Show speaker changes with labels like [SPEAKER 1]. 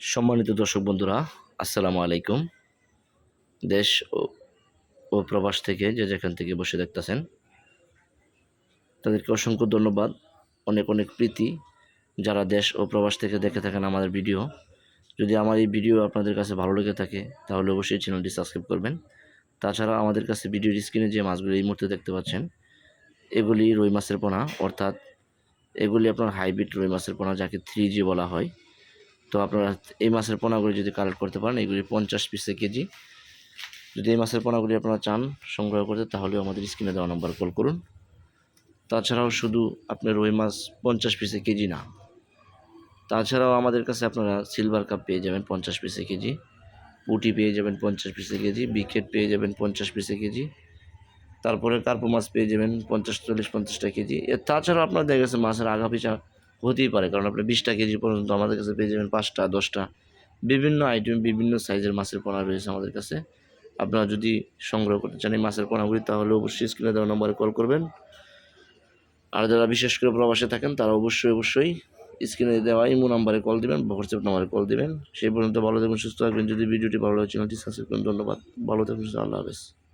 [SPEAKER 1] সম্মানিত দর্শক বন্ধুরা, আসসালামু আলাইকুম। দেশ ও প্রবাস থেকে যে যেখান থেকে বসে দেখতেছেন, তাদেরকে অসংখ্য ধন্যবাদ। অনেক অনেক প্রীতি যারা দেশ ও প্রবাস থেকে দেখে থাকেন আমাদের ভিডিও। যদি আমার এই ভিডিও আপনাদের কাছে ভালো লেগে থাকে, তাহলে অবশ্যই চ্যানেলটি সাবস্ক্রাইব করবেন। তাছাড়া আমাদের কাছে ভিডিওর স্ক্রিনে যে মাছগুলি এই মুহূর্তে দেখতে পাচ্ছেন, এগুলি রুই মাছের পোনা, অর্থাৎ এগুলি আপনার হাইব্রিড রুই মাছের পোনা, যাকে থ্রি বলা হয়। তো আপনারা এই মাছের পোনাগুলি যদি কালেক্ট করতে পারেন, এগুলি পঞ্চাশ পিসে কেজি। যদি এই মাছের পোনাগুলি আপনারা চান সংগ্রহ করতে, তাহলেও আমাদের স্ক্রিনে দেওয়া নাম্বার কল করুন। তাছাড়াও শুধু আপনার রুই মাছ পঞ্চাশ পিসে কেজি না, তাছাড়াও আমাদের কাছে আপনারা সিলভার কাপ পেয়ে যাবেন পঞ্চাশ পিসে কেজি, পুটি পেয়ে যাবেন পঞ্চাশ পিসে কেজি বিকেট পেয়ে যাবেন পঞ্চাশ পিসে কেজি, তারপরে কার্পো মাছ পেয়ে যাবেন পঞ্চাশ, চল্লিশ, পঞ্চাশটা কেজি। তাছাড়াও আপনার দেখা গেছে মাছের আগা পিছা হতেই পারে। কারণ আপনি বিশটা কেজি পর্যন্ত আমাদের কাছে পেয়ে যাবেন পাঁচটা, দশটা। বিভিন্ন আইটেম বিভিন্ন সাইজের মাছের পোনা রয়েছে আমাদের কাছে। আপনারা যদি সংগ্রহ করতে চান এই মাছের পোনাগুলি, তাহলে অবশ্যই স্ক্রিনে দেওয়া নম্বরে কল করবেন। আর যারা বিশেষ করে প্রবাসে থাকেন, তারা অবশ্যই অবশ্যই স্ক্রিনে দেওয়া ইমো নাম্বারে কল দেবেন হোয়াটসঅ্যাপ নাম্বারে কল দিবেন। সেই পর্যন্ত ভালো থাকবেন সুস্থ থাকবেন। যদি ভিডিওটি ভালো লাগে চ্যানেলটি সাবস্ক্রাইব করুন। ধন্যবাদ। ভালো থাকবেন আল্লাহ হাফেজ।